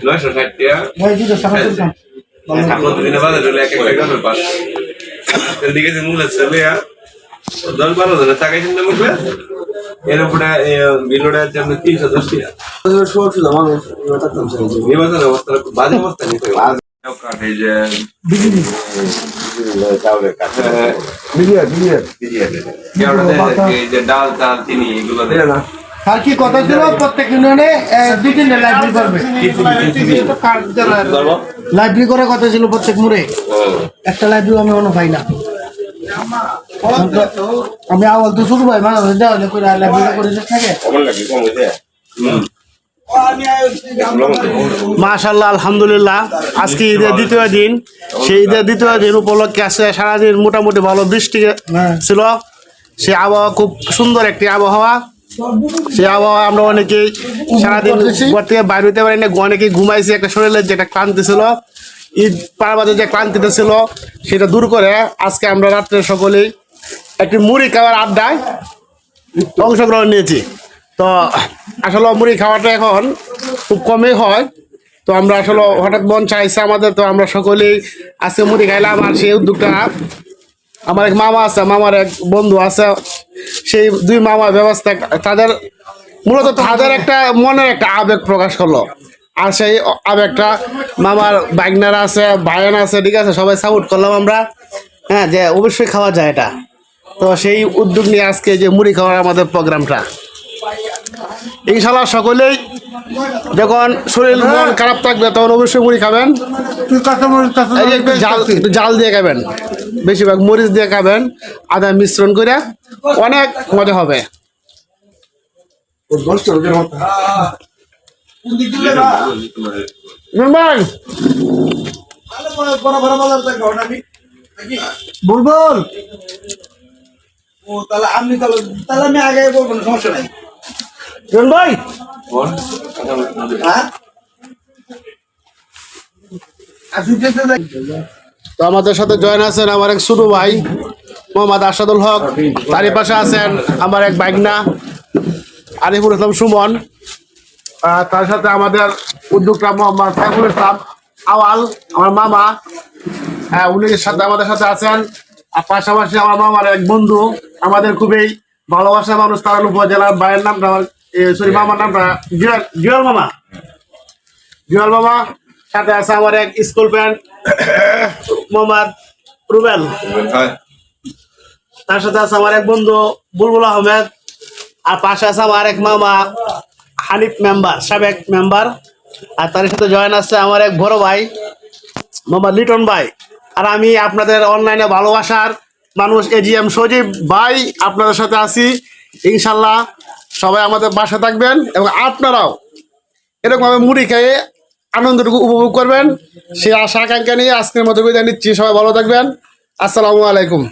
নয়শো ষাট টাকা প্রতিদিনে বাজার হলে এক একটা গ্রামের পাশ এদিকে যে মূলের ছেলে দশ বারো জনের টাকা চিন্তা করবে এর উপরে বিলোটা আছে আপনার তিনশো দশ টাকা নির্বাচন অবস্থা বাজে অবস্থা নিতে আর কি কথা ছিল প্রত্যেক ইউনিয়নে দুই তিনটা লাইব্রেরি করবে লাইব্রেরি করে কথা ছিল প্রত্যেক মোড়ে একটা লাইব্রেরি আমি অন্য পাই না আমি আওয়াল তো শুরু ভাই মানে লাইব্রেরি করে থাকে মাশাল্লাহ আলহামদুলিল্লাহ। আজকে ঈদের দ্বিতীয় দিন। সেই ঈদের দ্বিতীয় দিন উপলক্ষে আজকে সারাদিন মোটামুটি ভালো বৃষ্টি ছিল। সে আবহাওয়া খুব সুন্দর একটি আবহাওয়া। সে আবহাওয়া আমরা অনেকেই সারাদিন ঘর থেকে বাইরে হতে পারি না অনেকেই ঘুমাইছি, একটা শরীরের যে একটা ক্লান্তি ছিল, ঈদ পাড়াবাজে যে ক্লান্তিটা ছিল, সেটা দূর করে আজকে আমরা রাত্রে সকলেই একটি মুড়ি খাওয়ার আড্ডায় অংশগ্রহণ নিয়েছি। তো আসলে মুড়ি খাওয়াটা এখন খুব কমই হয়। তো আমরা আসলে হঠাৎ মন চাইছে আমাদের, তো আমরা সকলেই আজকে মুড়ি খাইলাম আর সেই উদ্যোগটা আমার এক মামা আছে, মামার এক বন্ধু আছে। সেই দুই মামার ব্যবস্থা, তাদের মূলত তাদের একটা মনের একটা আবেগ প্রকাশ করল। আর সেই আবেগটা মামার বাইকনার আছে, ভাইয়ান আছে, ঠিক আছে, সবাই সাপোর্ট করলাম আমরা। হ্যাঁ যে অবশ্যই খাওয়া যায় এটা। তো সেই উদ্যোগ নিয়ে আজকে যে মুড়ি খাওয়ার আমাদের প্রোগ্রামটা ইনশাল্লাহ সকলেই যখন শরীর মন খারাপ থাকবে তখন অবশ্যই মুড়ি খাবেন। জাল দিয়ে খাবেন। বেশিরভাগ মরিচ দিয়ে খাবেন আদা মিশ্রণ করে অনেক মজা হবে। তাহলে আমি তাহলে তাহলে আমি আগে বলব সমস্যা নাই। রন ভাই? হ্যাঁ? তো আমাদের সাথে জয়েন আছেন আমার এক ছোট ভাই মোহাম্মদ আসাদুল হক। তারই পাশে আছেন আমার এক বাইকনা আরিফুল ইসলাম সুমন। তার সাথে আমাদের উদ্যোক্তা মোহাম্মদ সাইফুল ইসলাম আওয়াল আমার মামা। হ্যাঁ উনি সাথে আমাদের সাথে আছেন। আর পাশাপাশি আমার মামার এক বন্ধু আমাদের খুবই ভালোবাসা মানুষ তারাল উপজেলার ভাইয়ের নামটা সরি মামার নামটা জুয়াল জুয়াল মামা। জুয়াল মামা সাথে আছে আমার এক স্কুল ফ্রেন্ড মোহাম্মদ রুবেল। তার সাথে আছে আমার এক বন্ধু বুলবুল আহমেদ। আর পাশে আছে আমার এক মামা হানিফ মেম্বার সাবেক মেম্বার আর তার সাথে জয়েন আছে আমার এক বড় ভাই মোহাম্মদ লিটন ভাই। আর আমি আপনাদের অনলাইনে ভালোবাসার মানুষ এজিএম সজীব ভাই আপনাদের সাথে আছি। ইনশাল্লাহ সবাই আমাদের বাসা থাকবেন এবং আপনারাও এরকমভাবে মুড়ি খেয়ে আনন্দটুকু উপভোগ করবেন। সেই আশা আকাঙ্ক্ষা নিয়ে আজকের মতো বিদায় নিচ্ছি। সবাই ভালো থাকবেন। আসসালামু আলাইকুম।